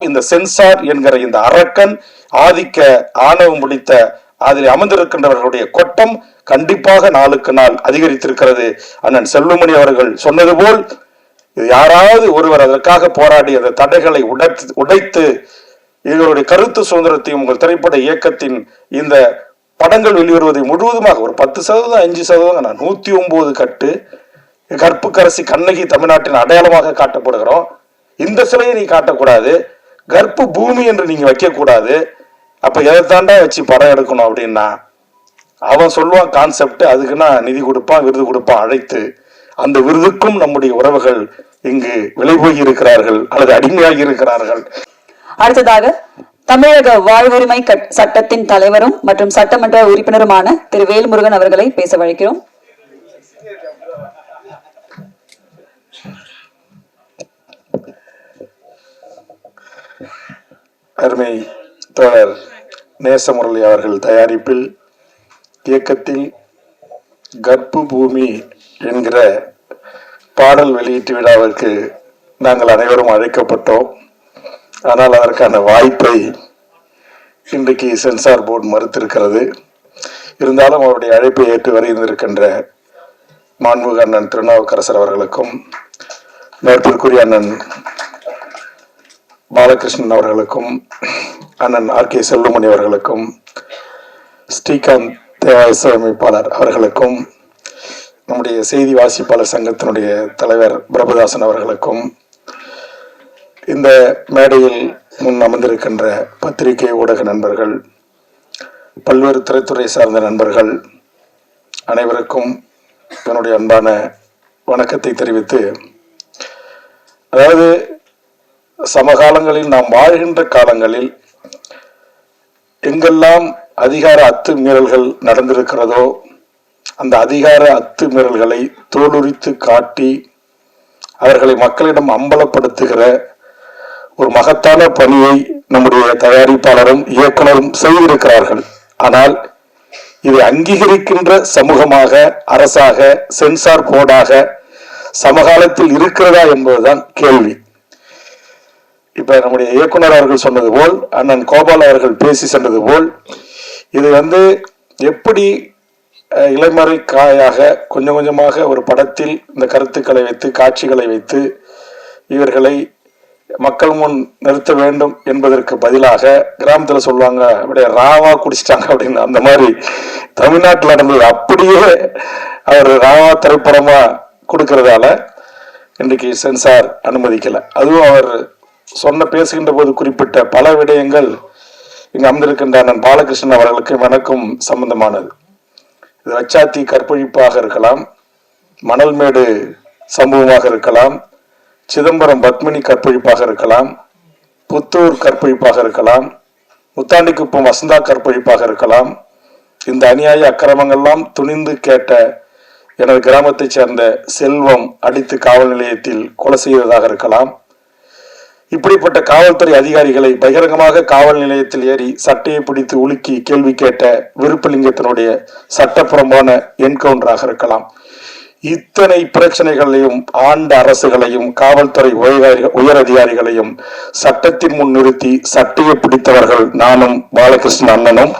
இந்த சென்சார் என்கிற இந்த அரக்கன் ஆதிக்க ஆணவம் முடித்த அதில் அமர்ந்திருக்கின்றவர்களுடைய கொட்டம் கண்டிப்பாக நாளுக்கு நாள் அதிகரித்திருக்கிறது. அண்ணன் செல்வமணி அவர்கள் சொன்னது போல் யாராவது ஒருவர் அதற்காக போராடி அந்த தடைகளை உடைத்து உடைத்து இவருடைய கருத்து சுதந்திரத்தையும் உங்கள் திரைப்பட இயக்கத்தின் இந்த படங்கள் வெளிவருவதை முழுவதுமாக ஒரு பத்து சதவீதம் அஞ்சு சதவீதம் நான் நூத்தி ஒன்பது கட்டு கற்புக்கரசி கண்ணகி தமிழ்நாட்டின் அடையாளமாக காட்டப்படுகிறோம். இந்த சிலையை நீ காட்டக்கூடாது. கர்ப்ப பூமி என்று நீங்க வைக்கக்கூடாது. அப்ப எதைத்தாண்டா வச்சு படம் எடுக்கணும் அப்படின்னா அவன் சொல்லுவான் கான்செப்ட் அதுக்குன்னா நிதி கொடுப்பான் விருது கொடுப்பான் அழைத்து அந்த விருதுக்கும் நம்முடைய உறவுகள் இங்கு விலை போய் இருக்கிறார்கள் அல்லது அடிமையாகி இருக்கிறார்கள். அடுத்ததாக தமிழக வாழ்வுரிமை கட்- சட்டத்தின் தலைவரும் மற்றும் சட்டமன்ற உறுப்பினருமான திரு வேல்முருகன் அவர்களை பேச வழைக்கிறோம். அருமை தோழர் நேசமுரளி அவர்கள் தயாரிப்பில் இயக்கத்தில் கர்ப்பு பூமி என்கிற பாடல் வெளியீட்டு விழாவிற்கு நாங்கள் அனைவரும் அழைக்கப்பட்டோம். ஆனால் அதற்கான வாய்ப்பை இன்றைக்கு சென்சார் போர்டு மறுத்திருக்கிறது. இருந்தாலும் அவருடைய அழைப்பை ஏற்று வருகின்றிருக்கின்ற மாண்புக அண்ணன் திருநாவுக்கரசர் அவர்களுக்கும் மேற்பிற்குரிய அண்ணன் பாலகிருஷ்ணன் அவர்களுக்கும் அண்ணன் ஆர் கே செல்லுமணி அவர்களுக்கும் ஸ்ரீகாந்த் தேவ அவர்களுக்கும் நம்முடைய செய்தி வாசிப்பாளர் சங்கத்தினுடைய தலைவர் பிரபுதாசன் அவர்களுக்கும் இந்த மேடையில் முன் அமர்ந்திருக்கின்ற பத்திரிகை ஊடக நண்பர்கள் பல்வேறு திரைத்துறை சார்ந்த நண்பர்கள் அனைவருக்கும் என்னுடைய அன்பான வணக்கத்தை தெரிவித்து அதாவது சமகாலங்களில் நாம் வாழ்கின்ற காலங்களில் எங்கெல்லாம் அதிகார அத்துமீறல்கள் நடந்திருக்கிறதோ அந்த அதிகார அத்துமீறல்களை தோலுரித்து காட்டி அவர்களை மக்களிடம் அம்பலப்படுத்துகிற ஒரு மகத்தான பணியை நம்முடைய தயாரிப்பாளரும் இயக்குனரும் செய்திருக்கிறார்கள். ஆனால் இதை அங்கீகரிக்கின்ற சமூகமாக அரசாக சென்சார் போர்டாக சமகாலத்தில் இருக்கிறதா என்பதுதான் கேள்வி. இப்ப நம்முடைய இயக்குனர் அவர்கள் சொன்னது போல் அண்ணன் கோபால் அவர்கள் பேசி சென்றது போல் இது வந்து எப்படி இளைமறை காயாக கொஞ்சம் கொஞ்சமாக ஒரு படத்தில் இந்த கருத்துக்களை வைத்து காட்சிகளை வைத்து இவர்களை மக்கள் முன் நிறுத்த வேண்டும் என்பதற்கு பதிலாக கிராமத்துல சொல்லுவாங்க அப்படியே ராவா குடிச்சிட்டாங்க அப்படின்னு. அந்த மாதிரி தமிழ்நாட்டில் நடந்தது. அப்படியே அவர் ராவா திரைப்படமா கொடுக்கறதால இன்றைக்கு சென்சார் அனுமதிக்கல. அதுவும் அவர் சொன்ன பேசுகின்ற போது குறிப்பிட்ட பல விடயங்கள் இங்கு அமர்ந்திருக்கின்ற பாலகிருஷ்ணன் அவர்களுக்கு வணக்கம் சம்பந்தமானது. இது வச்சாத்தி கற்பழிப்பாக இருக்கலாம் மணல்மேடு சம்பவமாக இருக்கலாம் சிதம்பரம் பத்மினி கற்பழிப்பாக இருக்கலாம் புத்தூர் கற்பழிப்பாக இருக்கலாம் முத்தாண்டிக்குப்பம் வசந்தா கற்பழிப்பாக இருக்கலாம் இந்த அநியாய அக்கிரமங்கள்லாம் துணிந்து கேட்ட எனது கிராமத்தைச் சேர்ந்த செல்வம் அடித்து காவல் நிலையத்தில் கொலை செய்ததாக இருக்கலாம் இப்படிப்பட்ட காவல்துறை அதிகாரிகளை பகிரங்கமாக காவல் நிலையத்தில் ஏறி சட்டையை பிடித்து உலுக்கி கேள்வி கேட்ட விருப்பலிங்கத்தினுடைய சட்டப்புறம்பான என்கவுண்டராக இருக்கலாம். இத்தனை பிரச்சனைகளையும் ஆண்ட அரசுகளையும் காவல்துறை உயர் உயர் அதிகாரிகளையும் சட்டத்தின் முன் நிறுத்தி சட்டையை பிடித்தவர்கள் நானும் பாலகிருஷ்ணன் அண்ணனும்.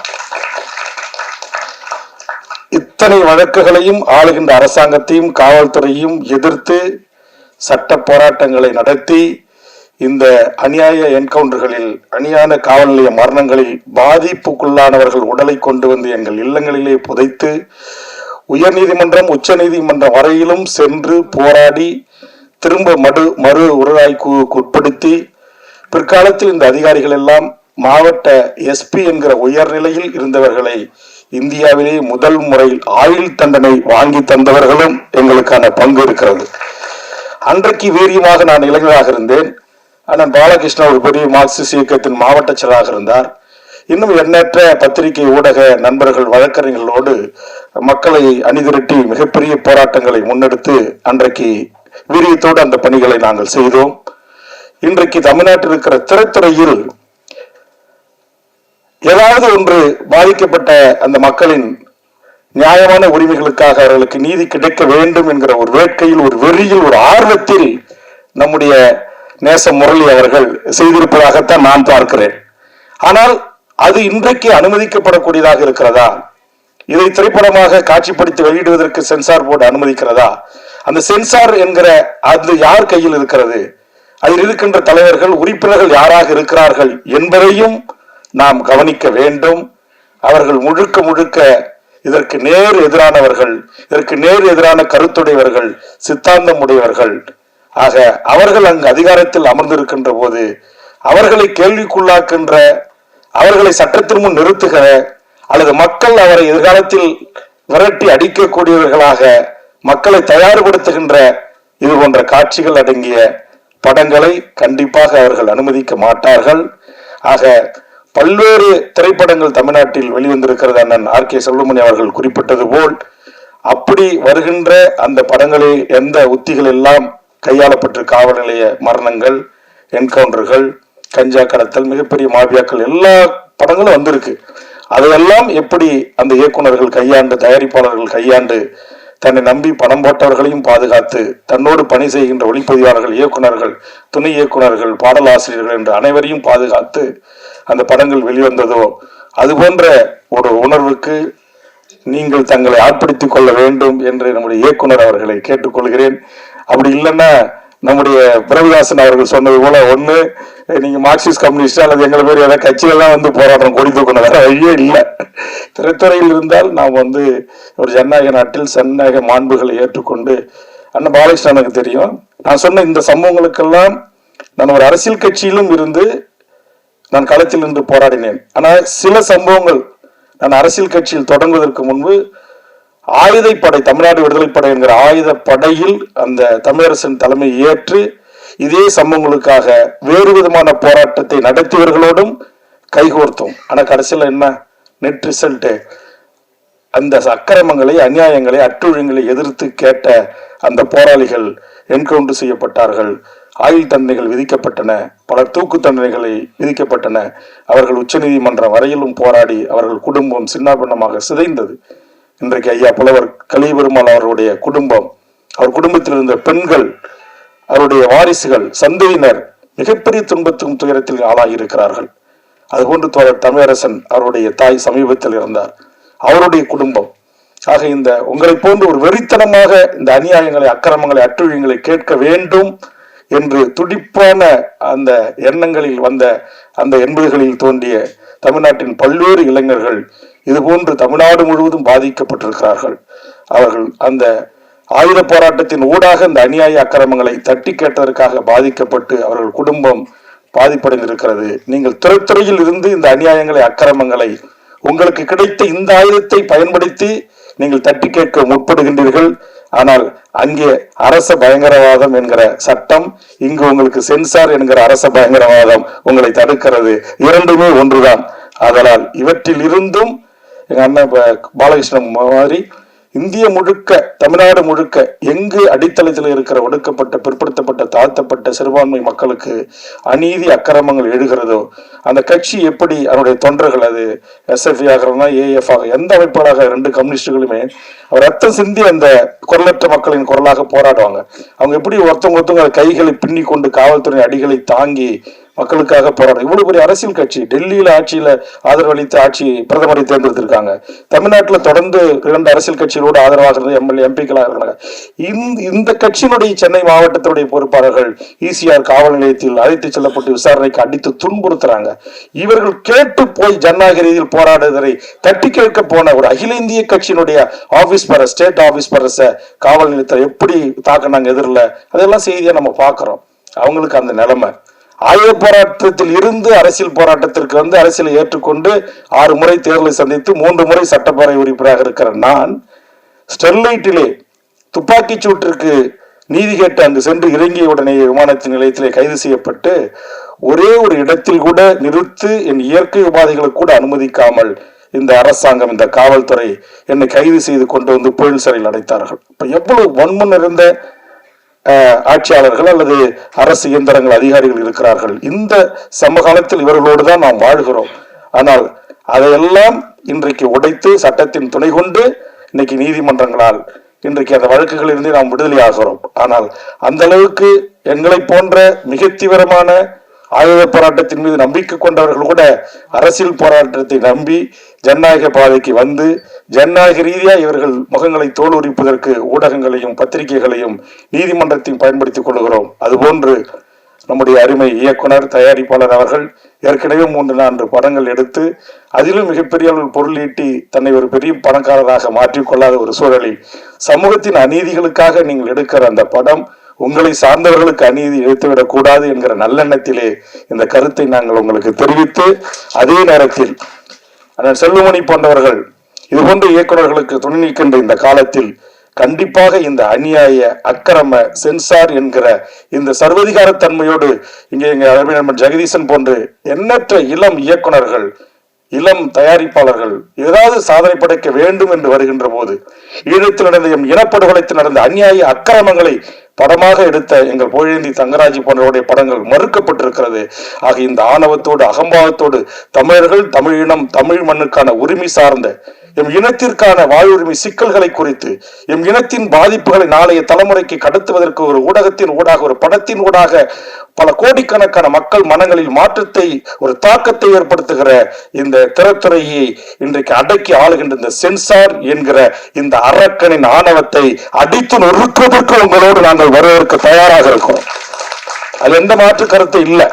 இத்தனை வழக்குகளையும் ஆளுகின்ற அரசாங்கத்தையும் காவல்துறையும் எதிர்த்து சட்ட போராட்டங்களை நடத்தி இந்த அநியாய என்கவுண்டர்களில் அநியாய காவல் நிலைய மரணங்களில் பாதிப்புக்குள்ளானவர்கள் உடலை கொண்டு வந்து எங்கள் இல்லங்களிலே புதைத்து உயர்நீதிமன்றம் உச்ச நீதிமன்றம் வரையிலும் சென்று போராடி திரும்ப மறு மறு உருவாய்க்கு உட்படுத்தி பிற்காலத்தில் இந்த அதிகாரிகள் எல்லாம் மாவட்ட எஸ்பி என்கிற உயர்நிலையில் இருந்தவர்களை இந்தியாவிலே முதல் முறையில் ஆயுள் தண்டனை வாங்கி தந்தவர்களும் எங்களுக்கான பங்கு இருக்கிறது. அன்றைக்கு வீரியமாக நான் இளைஞராக இருந்தேன். அண்ணன் பாலகிருஷ்ணா ஒரு பெரிய மார்க்சிஸ்ட் இயக்கத்தின் மாவட்ட செயலாளராக இருந்தார். இன்னும் எண்ணற்ற பத்திரிகை ஊடக நண்பர்கள் வழக்கறிஞர்களோடு மக்களை அணிதிரட்டி மிகப்பெரிய போராட்டங்களை முன்னெடுத்து அன்றைக்கு வீரியத்தோடு அந்த பணிகளை நாங்கள் செய்தோம். இன்றைக்கு தமிழ்நாட்டில் இருக்கிற திரைத்துறையில் ஏதாவது ஒன்று பாதிக்கப்பட்ட அந்த மக்களின் நியாயமான உரிமைகளுக்காக அவர்களுக்கு நீதி கிடைக்க வேண்டும் என்கிற ஒரு வேட்கையில் ஒரு வெறியில் ஒரு ஆர்வத்தில் நம்முடைய நேச முரளி அவர்கள் செய்திருப்பதாகத்தான் நான் பார்க்கிறேன். ஆனால் அது இன்றைக்கு அனுமதிக்கப்படக்கூடியதாக இருக்கிறதா? இதை திரைப்படமாக காட்சிப்படுத்தி வெளியிடுவதற்கு சென்சார் போர்டு அனுமதிக்கிறதா? அந்த சென்சார் என்கிற அது யார் கையில் இருக்கிறது? அதில் இருக்கின்ற தலைவர்கள் உறுப்பினர்கள் யாராக இருக்கிறார்கள் என்பதையும் நாம் கவனிக்க வேண்டும். அவர்கள் முழுக்க முழுக்க இதற்கு நேர் எதிரானவர்கள் இதற்கு நேர் எதிரான கருத்துடையவர்கள் சித்தாந்தம் உடையவர்கள். ஆக அவர்கள் அங்கு அதிகாரத்தில் அமர்ந்திருக்கின்ற போது அவர்களை கேள்விக்குள்ளாக்கின்ற அவர்களை சட்டத்தின் முன் நிறுத்துகிற அல்லது மக்கள் அவரை எதிர்காலத்தில் விரட்டி அடிக்கக்கூடியவர்களாக மக்களை தயார்படுத்துகின்ற இது போன்ற காட்சிகள் அடங்கிய படங்களை கண்டிப்பாக அவர்கள் அனுமதிக்க மாட்டார்கள். ஆக பல்வேறு திரைப்படங்கள் தமிழ்நாட்டில் வெளிவந்திருக்கிறது அண்ணன் ஆர் கே செல்வமணி அவர்கள் குறிப்பிட்டது போல் அப்படி வருகின்ற அந்த படங்களில் எந்த உத்திகள் எல்லாம் கையாளப்பட்டு காவல் நிலைய மரணங்கள் என்கவுண்டர்கள் கஞ்சா கடத்தல் மிகப்பெரிய மாபியாக்கள் எல்லா படங்களும் வந்திருக்கு. அதையெல்லாம் எப்படி அந்த இயக்குனர்கள் கையாண்டு தயாரிப்பாளர்கள் கையாண்டு தன்னை நம்பி பணம் போட்டவர்களையும் பாதுகாத்து தன்னோடு பணி செய்கின்ற ஒளிப்பதிவாளர்கள் இயக்குனர்கள் துணை இயக்குனர்கள் பாடலாசிரியர்கள் என்று அனைவரையும் பாதுகாத்து அந்த படங்கள் வெளிவந்ததோ அது போன்ற ஒரு உணர்வுக்கு நீங்கள் தங்களை ஆட்படுத்திக் கொள்ள வேண்டும் என்று நம்முடைய இயக்குனர் அவர்களை கேட்டுக்கொள்கிறேன். அப்படி இல்லைன்னா நம்முடைய பிரபுதாசன் அவர்கள் சொன்னது போல ஒண்ணு நீங்க மார்க்சிஸ்ட் கம்யூனிஸ்ட் அல்லது எங்களை பேர் ஏதாவது கட்சிகள்லாம் வந்து போராடுறோம் கொடி தூக்கணும் வேற வழியே இல்லை. திரைத்துறையில் இருந்தால் நாம் வந்து ஒரு ஜனநாயக நாட்டில் ஜனநாயக மாண்புகளை ஏற்றுக்கொண்டு அண்ணன் பாலகிருஷ்ணனுக்கு தெரியும். நான் சொன்ன இந்த சம்பவங்களுக்கெல்லாம் நான் ஒரு அரசியல் கட்சியிலும் இருந்து நான் களத்தில் நின்று போராடினேன். ஆனால் சில சம்பவங்கள் நான் அரசியல் கட்சியில் தொடங்குவதற்கு முன்பு ஆயுதப்படை தமிழ்நாடு விடுதலை படை என்கிற ஆயுத படையில் அந்த தமிழரசன் தலைமை ஏற்று இதே சம்பவங்களுக்காக வேறு விதமான போராட்டத்தை நடத்தியவர்களோடும் கைகோர்த்தோம். ஆனால் கடைசியில் என்ன? நெட் ரிசல்ட் அந்த அக்கிரமங்களை அநியாயங்களை அட்டுழியங்களை எதிர்த்து கேட்ட அந்த போராளிகள் என்கவுண்டர் செய்யப்பட்டார்கள். ஆயுள் தண்டனைகள் விதிக்கப்பட்டன பல தூக்கு தண்டனைகளை விதிக்கப்பட்டன. அவர்கள் உச்சநீதிமன்றம் வரையிலும் போராடி அவர்கள் குடும்பம் சின்னாபின்னமாக சிதைந்தது. இன்றைக்கு ஐயா புலவர் கலிபெருமாள் அவருடைய குடும்பம் அவர் குடும்பத்தில் இருந்த பெண்கள் அவருடைய வாரிசுகள் சந்ததியினர் மிகப்பெரிய துன்பத்துக்கும் துயரத்தில் ஆளாகி இருக்கிறார்கள் அதுபோன்று தோழர் தமிழரசன் அவருடைய தாய் சமீபத்தில் இருந்தார் அவருடைய குடும்பம். ஆக இந்த உங்களை போன்று ஒரு வெறித்தனமாக இந்த அநியாயங்களை அக்கிரமங்களை அட்டுழியங்களை கேட்க வேண்டும் என்று துடிப்பான அந்த எண்ணங்களில் வந்த அந்த எண்பதுகளில் தோன்றிய தமிழ்நாட்டின் பல்வேறு இளைஞர்கள் இதுபோன்று தமிழ்நாடு முழுவதும் பாதிக்கப்பட்டிருக்கிறார்கள். அவர்கள் அந்த ஆயுத போராட்டத்தின் ஊடாக இந்த அநியாய அக்கிரமங்களை தட்டி கேட்டதற்காக பாதிக்கப்பட்டு அவர்கள் குடும்பம் பாதிப்படைந்திருக்கிறது. நீங்கள் துறைத்துறையில் இருந்து இந்த அநியாயங்களை அக்கிரமங்களை உங்களுக்கு கிடைத்த இந்த ஆயுதத்தை பயன்படுத்தி நீங்கள் தட்டி கேட்க முற்படுகின்றீர்கள். ஆனால் அங்கே அரச பயங்கரவாதம் என்கிற சட்டம் இங்கு உங்களுக்கு சென்சார் என்கிற அரச பயங்கரவாதம் உங்களை தடுக்கிறது. இரண்டுமே ஒன்றுதான். அதனால் இவற்றில் இருந்தும் எங்க அண்ணன் ப- பாலகிருஷ்ணன் மாதிரி இந்திய முழுக்க தமிழ்நாடு முழுக்க எங்கு அடித்தளத்தில் இருக்கிற ஒடுக்கப்பட்ட பிற்படுத்தப்பட்ட தாழ்த்தப்பட்ட சிறுபான்மை மக்களுக்கு அநீதி அக்கிரமங்கள் எழுகிறதோ அந்த கட்சி எப்படி அதனுடைய தொண்டர்கள் அது எஸ்எஃப்இ ஆகிறதுனா ஏஎஃப் ஆக எந்த அமைப்பாளாக ரெண்டு கம்யூனிஸ்டுகளுமே அவர் ரத்தம் சிந்தி அந்த குரலற்ற மக்களின் குரலாக போராடுவாங்க. அவங்க எப்படி ஒருத்தவங்க ஒருத்தவங்க கைகளை பின்னி கொண்டு காவல்துறை அடிகளை தாங்கி மக்களுக்காக போராடும் இவ்வளவு பெரிய அரசியல் கட்சி டெல்லியில ஆட்சியில ஆதரவளித்து ஆட்சி பிரதமரை தேர்ந்தெடுத்திருக்காங்க. தமிழ்நாட்டுல தொடர்ந்து இரண்டு அரசியல் கட்சிகளோடு ஆதரவாகிறது எம்எல்ஏ எம்பிக்களாக இருக்கிறாங்க. இந்த இந்த கட்சியினுடைய சென்னை மாவட்டத்தினுடைய பொறுப்பாளர்கள் இசிஆர் காவல் நிலையத்தில் அழைத்து செல்லப்பட்டு விசாரணைக்கு அடித்து துன்புறுத்துறாங்க. இவர்கள் கேட்டு போய் ஜனநாயக ரீதியில் போராடுவதை தட்டி கேட்க போன ஒரு அகில இந்திய கட்சியினுடைய ஆபீஸ் பர ஸ்டேட் ஆபீஸ் பரச காவல் நிலையத்தை எப்படி தாக்குனாங்க எதிரில் அதெல்லாம் செய்தியா நம்ம பார்க்குறோம் அவங்களுக்கு அந்த நிலைமை. ஆய போராட்டத்தில் இருந்து அரசியல் போராட்டத்திற்கு வந்து அரசியலை ஏற்றுக்கொண்டு ஆறு முறை தேர்தலை சந்தித்து மூன்று முறை சட்டப்பேரவை உறுப்பினராக இருக்கிற நான் ஸ்டெர்லைட்டிலே துப்பாக்கிச் சூட்டிற்கு நீதி கேட்டு அங்கு சென்று இறங்கிய உடனே விமானத்தின் நிலையத்திலே கைது செய்யப்பட்டு ஒரே ஒரு இடத்தில் கூட நிறுத்து என் இயற்கை உபாதைகளை கூட அனுமதிக்காமல் இந்த அரசாங்கம் இந்த காவல்துறை என்னை கைது செய்து கொண்டு வந்து புயல் சிறையில் அடைத்தார்கள். இப்ப எவ்வளவு வன்மம் நிறைந்த ஆட்சியாளர்கள் அல்லது அரசு இயந்திரங்கள் அதிகாரிகள் இருக்கிறார்கள். இந்த சமகாலத்தில் இவர்களோடு தான் நாம் வாழ்கிறோம். ஆனால் அதையெல்லாம் இன்றைக்கு உடைத்து சட்டத்தின் துணை கொண்டு இன்னைக்கு நீதிமன்றங்களால் இன்றைக்கு அந்த வழக்குகளிலிருந்து நாம் விடுதலை ஆகிறோம் ஆனால் அந்த அளவுக்கு எங்களை போன்ற மிக தீவிரமான ஆயுத போராட்டத்தின் மீது நம்பிக்கை கொண்டவர்கள் கூட அரசியல் போராட்டத்தை நம்பி ஜனநாயக பாதைக்கு வந்து ஜனநாயக ரீதியாக இவர்கள் முகங்களை தோலுரிப்பதற்கு ஊடகங்களையும் பத்திரிகைகளையும் நீதிமன்றத்தையும் பயன்படுத்திக் கொள்கிறோம் அதுபோன்று நம்முடைய அருமை இயக்குனர் தயாரிப்பாளர் அவர்கள் ஏற்கனவே மூன்று நான்கு படங்கள் எடுத்து அதிலும் மிகப்பெரிய அளவில் பொருளீட்டி தன்னை ஒரு பெரிய பணக்காரராக மாற்றிக்கொள்ளாத ஒரு சூழலில் சமூகத்தின் அநீதிகளுக்காக நீங்கள் எடுக்கிற அந்த படம் உங்களை சார்ந்தவர்களுக்கு அநீதி இழைத்துவிடக் கூடாது என்கிற நல்லெண்ணத்திலே இந்த கருத்தை நாங்கள் உங்களுக்கு தெரிவித்து அதே நேரத்தில் அண்ணன் செல்வமணி போன்றவர்கள் இதுபோன்ற இயக்குநர்களுக்கு துணை நிற்கின்ற இந்த காலத்தில் கண்டிப்பாக இந்த அநியாய அக்கிரம சென்சார் என்கிற இந்த சர்வதிகார தன்மையோடு இங்கே எங்க அருமை நண்பன் ஜெகதீசன் போன்று எண்ணற்ற இளம் இயக்குனர்கள் இளம் தயாரிப்பாளர்கள் ஏதாவது சாதனை படைக்க வேண்டும் என்று வருகின்ற போது ஈழத்தில் நடந்த எம் இனப்படுகொலைத்தில் நடந்த அநியாய அக்கிரமங்களை படமாக எடுத்த எங்கள் புகழேந்தி தங்கராஜ் போன்றவருடைய படங்கள் மறுக்கப்பட்டிருக்கிறது. ஆக இந்த ஆணவத்தோடு அகம்பாவத்தோடு தமிழர்கள் தமிழ் இனம் தமிழ் மண்ணுக்கான உரிமை சார்ந்த எம் இனத்திற்கான வாழ்வுரிமை சிக்கல்களை குறித்து எம் இனத்தின் பாதிப்புகளை நாளைய தலைமுறைக்கு கடத்துவதற்கு ஒரு ஊடகத்தின் ஊடாக ஒரு படத்தின் ஊடாக பல கோடிக்கணக்கான மக்கள் மனங்களில் மாற்றத்தை ஒரு தாக்கத்தை ஏற்படுத்துகிற இந்த திரைத்துறையை இன்றைக்கு அடக்கி ஆளுகின்ற இந்த சென்சார் என்கிற இந்த அரக்கனின் ஆணவத்தை அடித்து நொறுக்குவதற்கு உங்களோடு நாங்கள் வருவதற்கு தயாராக இருக்கிறோம். அது எந்த மாற்று கருத்து இல்லை.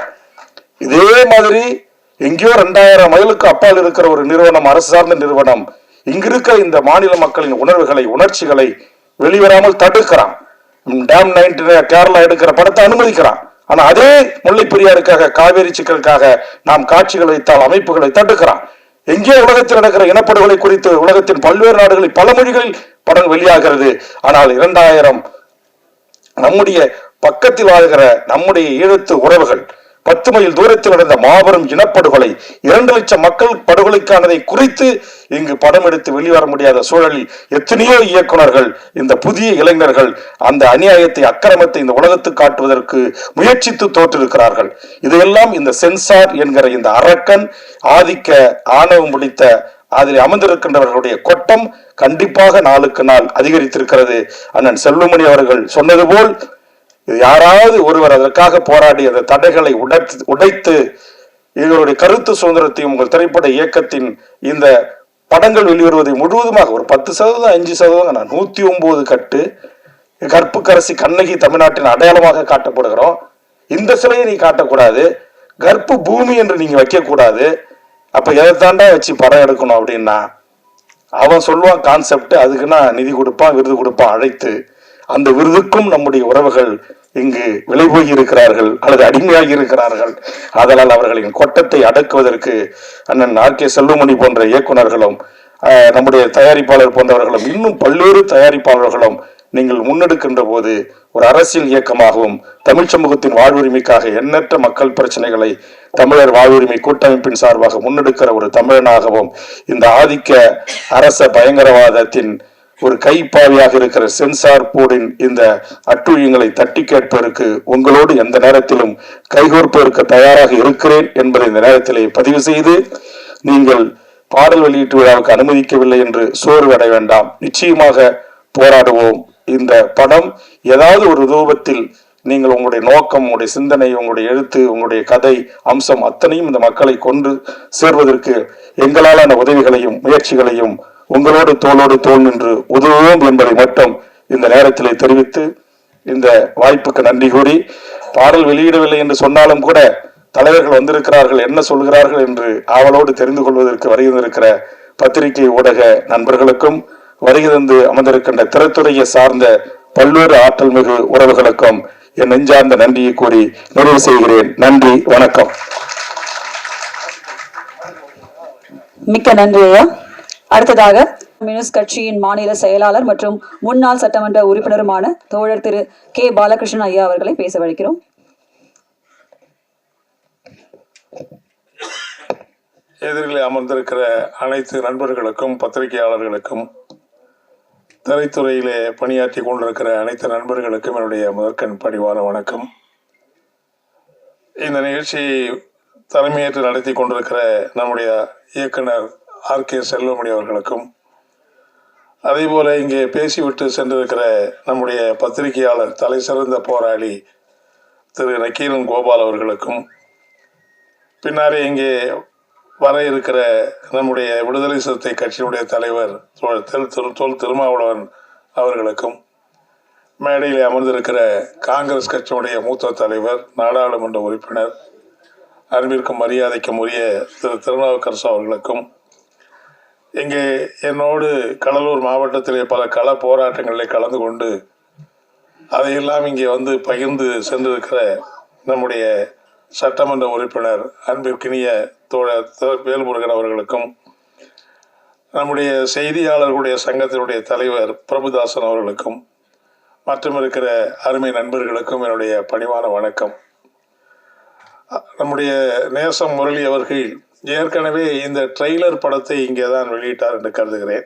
இதே மாதிரி எங்கேயோ ரெண்டாயிரம் மைலுக்கு அப்பால் இருக்கிற ஒரு நிறுவனம் அரசு சார்ந்த நிறுவனம் இங்கிருக்க இந்த மாநில மக்களின் உணர்வுகளை உணர்ச்சிகளை வெளிவராமல் தடுக்கிறான். டேம் நைன்டி கேரளா எடுக்கிற படத்தை அனுமதிக்கிறான். ஆனா அதே முல்லை பெரியாருக்காக காவேரி சிக்கலுக்காக நாம் காட்சிகள் வைத்தால் அமைப்புகளை தடுக்கிறான். எங்கே உலகத்தில் நடக்கிற இனப்படுகொலை குறித்து உலகத்தின் பல்வேறு நாடுகளில் பல மொழிகளில் படம் வெளியாகிறது. ஆனால் இரண்டாயிரம் நம்முடைய பக்கத்தில் வாழ்கிற நம்முடைய ஈழத்து உறவுகள் பத்து மைல் தூரத்தில் நடந்த மாபெரும் இனப்படுகொலை இரண்டு லட்சம் மக்கள் படுகொலைக்கானதை குறித்து இங்கு படம் எடுத்து வெளிவர முடியாத சூழலில் எத்தனையோ இயக்குனர்கள் இந்த புதிய இளைஞர்கள் அந்த அநியாயத்தை அக்கிரமத்தை இந்த உலகத்துக்கு காட்டுவதற்கு முயற்சித்து தோற்றிருக்கிறார்கள். இதையெல்லாம் இந்த சென்சார் என்கிற இந்த அரக்கன் ஆதிக்க ஆணவம் முடித்த அதில் அமர்ந்திருக்கின்றவர்களுடைய கொட்டம் கண்டிப்பாக நாளுக்கு நாள் அதிகரித்திருக்கிறது. அண்ணன் செல்வமணி அவர்கள் சொன்னது போல் இது யாராவது ஒருவர் அதற்காக போராடி அந்த தடைகளை உடைத்து உடைத்து இவருடைய கருத்து சுதந்திரத்தையும் உங்கள் திரைப்பட இயக்கத்தின் இந்த படங்கள் வெளிவருவதை முழுவதுமாக ஒரு பத்து சதவீதம் அஞ்சு சதவீதம் நான் நூத்தி ஒன்பது கட்டு கற்புக்கரசி கண்ணகி தமிழ்நாட்டின் அடையாளமாக காட்டப்படுகிறோம். இந்த சிலையை நீ காட்டக்கூடாது. கர்ப்ப பூமி என்று நீங்க வைக்கக்கூடாது. அப்ப எதை தாண்டா வச்சு படம் எடுக்கணும் அப்படின்னா அவன் சொல்லுவான் கான்செப்ட் அதுக்குன்னா நிதி கொடுப்பான் விருது கொடுப்பான் அழைத்து அந்த விருதுக்கும் நம்முடைய உறவுகள் இங்கு விலை போய் இருக்கிறார்கள் அல்லது அடிமையாகி இருக்கிறார்கள் ஆதலால் அவர்களின் கொட்டத்தை அடக்குவதற்கு அண்ணன் ஆர் கே செல்வமணி போன்ற இயக்குனர்களும் ஆஹ், நம்முடைய தயாரிப்பாளர் போன்றவர்களும் இன்னும் பல்வேறு தயாரிப்பாளர்களும் நீங்கள் முன்னெடுக்கின்ற போது ஒரு அரசியல் இயக்கமாகவும் தமிழ் சமூகத்தின் வாழ்வுரிமைக்காக எண்ணற்ற மக்கள் பிரச்சனைகளை தமிழர் வாழ்வுரிமை கூட்டமைப்பின் சார்பாக முன்னெடுக்கிற ஒரு தமிழனாகவும் இந்த ஆதிக்க அரச பயங்கரவாதத்தின் ஒரு கைப்பாவியாக இருக்கிற சென்சார் போர்டின் இந்த அட்டுழியங்களை தட்டி கேட்பதற்கு உங்களோடு எந்த நேரத்திலும் கைகோர்ப்பதற்கு தயாராக இருக்கிறேன் என்பதை இந்த நேரத்திலே பதிவு செய்து நீங்கள் பாடல் வெளியீட்டு விழாவுக்கு அனுமதிக்கவில்லை என்று சோர்வடைய வேண்டாம். நிச்சயமாக போராடுவோம். இந்த படம் ஏதாவது ஒரு ரூபத்தில் நீங்கள் உங்களுடைய நோக்கம் உங்களுடைய சிந்தனை உங்களுடைய எழுத்து உங்களுடைய கதை அம்சம் அத்தனையும் இந்த மக்களை கொண்டு சேர்வதற்கு எங்களாலான உதவிகளையும் முயற்சிகளையும் உங்களோடு தோளோடு தோல் நின்று உதவுவோம் என்பதை மட்டும் இந்த நேரத்திலே தெரிவித்து இந்த வாய்ப்புக்கு நன்றி கூறி பாடல் வெளியிடவில்லை என்று சொன்னாலும் கூட தலைவர்கள் வந்திருக்கிறார்கள் என்ன சொல்கிறார்கள் என்று ஆவலோடு தெரிந்து கொள்வதற்கு வருகின்றிருக்கிற பத்திரிகை ஊடக நண்பர்களுக்கும் வருகை தந்து அமர்ந்திருக்கின்ற திரைத்துறையை சார்ந்த பல்வேறு ஆற்றல் மிகு உறவுகளுக்கும் என் நெஞ்சார்ந்த நன்றியை கூறி நிறைவு செய்கிறேன். நன்றி வணக்கம். மிக்க நன்றி ஐயா. அடுத்ததாக கம்யூனிஸ்ட் கட்சியின் மாநில செயலாளர் மற்றும் முன்னாள் சட்டமன்ற உறுப்பினருமான தோழர் திரு கே பாலகிருஷ்ணன் ஐயா அவர்களை பேச வைக்கிறோம் எதிரில் அமர்ந்திருக்கிற அனைத்து நண்பர்களுக்கும் பத்திரிகையாளர்களுக்கும் திரைத்துறையிலே பணியாற்றி கொண்டிருக்கிற அனைத்து நண்பர்களுக்கும் என்னுடைய முதற்கண் பணிவான வணக்கம். இந்த நிகழ்ச்சியை தலைமையேற்று நடத்தி கொண்டிருக்கிற நம்முடைய இயக்குனர் ஆர் கே செல்வமணி அவர்களுக்கும். அதேபோல இங்கே பேசிவிட்டு சென்றிருக்கிற நம்முடைய பத்திரிகையாளர் தலை சிறந்த போராளி திரு நக்கீரன் கோபால் அவர்களுக்கும் பின்னாலே இங்கே வர இருக்கிற நம்முடைய விடுதலை சிறுத்தை கட்சியினுடைய தலைவர் தோழர் திரு திரு தொல் திருமாவளவன் அவர்களுக்கும் மேடையில் அமர்ந்திருக்கிற காங்கிரஸ் கட்சியினுடைய மூத்த தலைவர் நாடாளுமன்ற உறுப்பினர் அன்பிற்கும் மரியாதைக்கும் உரிய திரு திருநாவுக்கரசு அவர்களுக்கும் இங்கே என்னோடு கடலூர் மாவட்டத்திலே பல கள போராட்டங்களில் கலந்து கொண்டு அதையெல்லாம் இங்கே வந்து பகிர்ந்து சென்றிருக்கிற நம்முடைய சட்டமன்ற உறுப்பினர் அன்பிற்கினிய தோழர் வேல்முருகன் அவர்களுக்கும் நம்முடைய செய்தியாளர்களுடைய சங்கத்தினுடைய தலைவர் பிரபுதாசன் அவர்களுக்கும் மற்றும் இருக்கிற அருமை நண்பர்களுக்கும் என்னுடைய பணிவான வணக்கம். நம்முடைய நேசம் முரளி அவர்கள் ஏற்கனவே இந்த ட்ரெய்லர் படத்தை இங்கே தான் வெளியிட்டார் என்று கருதுகிறேன்.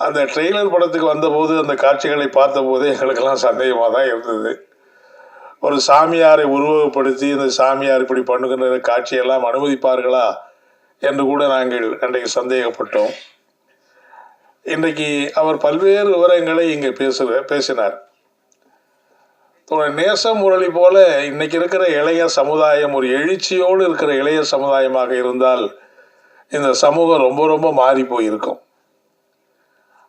அந்த ட்ரெய்லர் படத்துக்கு வந்தபோது அந்த காட்சிகளை பார்த்தபோது எங்களுக்கெல்லாம் சந்தேகமாக தான் இருந்தது. ஒரு சாமியாரை உருவகப்படுத்தி இந்த சாமியார் இப்படி பண்ணுகின்ற காட்சியெல்லாம் அனுமதிப்பார்களா என்று கூட நாங்கள் அன்றைக்கு சந்தேகப்பட்டோம். இன்றைக்கு அவர் பல்வேறு விவரங்களை இங்கே பேசுகிற பேசினார். ஒரு நேச முரளி போல இன்னைக்கு இருக்கிற இளைய சமுதாயம் ஒரு எழுச்சியோடு இருக்கிற இளைய சமுதாயமாக இருந்தால் இந்த சமூகம் ரொம்ப ரொம்ப மாறி போயிருக்கும்.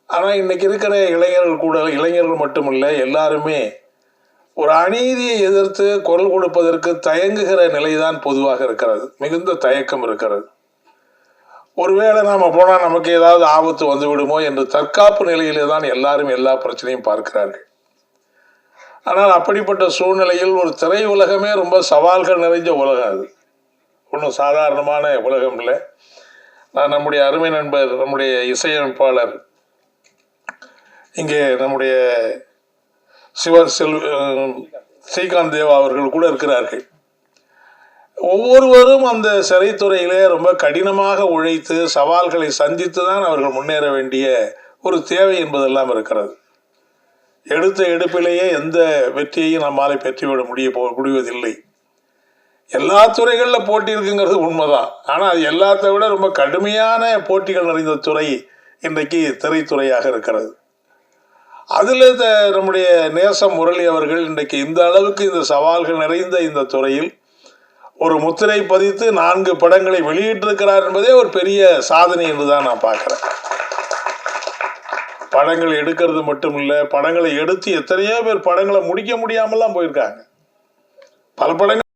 ஆனால் இன்னைக்கு இருக்கிற இளைஞர்கள் கூட இளைஞர்கள் மட்டுமில்லை எல்லாருமே ஒரு அநீதியை எதிர்த்து குரல் கொடுப்பதற்கு தயங்குகிற நிலைதான் பொதுவாக இருக்கிறது. மிகுந்த தயக்கம் இருக்கிறது. ஒருவேளை நாம் போனால் நமக்கு ஏதாவது ஆபத்து வந்துவிடுமோ என்று தற்காப்பு நிலையிலே தான் எல்லாரும் எல்லா பிரச்சனையும் பார்க்கிறார்கள். ஆனால் அப்படிப்பட்ட சூழ்நிலையில் ஒரு திரை உலகமே ரொம்ப சவால்கள் நிறைஞ்ச உலகம் அது. ஒன்றும் சாதாரணமான உலகம் இல்லை. நான் நம்முடைய அருமை நண்பர் நம்முடைய இசையமைப்பாளர் இங்கே நம்முடைய சிவ செல் ஸ்ரீகாந்த் தேவா அவர்கள் கூட இருக்கிறார்கள். ஒவ்வொருவரும் அந்த சிறைத்துறையிலே ரொம்ப கடினமாக உழைத்து சவால்களை சந்தித்து தான் அவர்கள் முன்னேற வேண்டிய ஒரு தேவை என்பதெல்லாம் இருக்கிறது. எடுத்த எடுப்பிலேயே எந்த வெற்றியையும் நம்மால் பெற்றுவிட முடிய போ முடிவதில்லை. எல்லா துறைகளில் போட்டி இருக்குங்கிறது உண்மைதான். ஆனால் அது எல்லாத்தை விட ரொம்ப கடுமையான போட்டிகள் நிறைந்த துறை இன்றைக்கு திரைத்துறையாக இருக்கிறது. அதில் நம்முடைய நேசம் முரளி அவர்கள் இன்றைக்கு இந்த அளவுக்கு இந்த சவால்கள் நிறைந்த இந்த துறையில் ஒரு முத்திரை பதித்து நான்கு படங்களை வெளியிட்டிருக்கிறார் என்பதே ஒரு பெரிய சாதனை என்று தான் நான் பார்க்குறேன். படங்கள் எடுக்கிறது மட்டும் இல்லை படங்களை எடுத்து எத்தனையோ பேர் படங்களை முடிக்க முடியாமலாம் போயிருக்காங்க. பல படங்கள்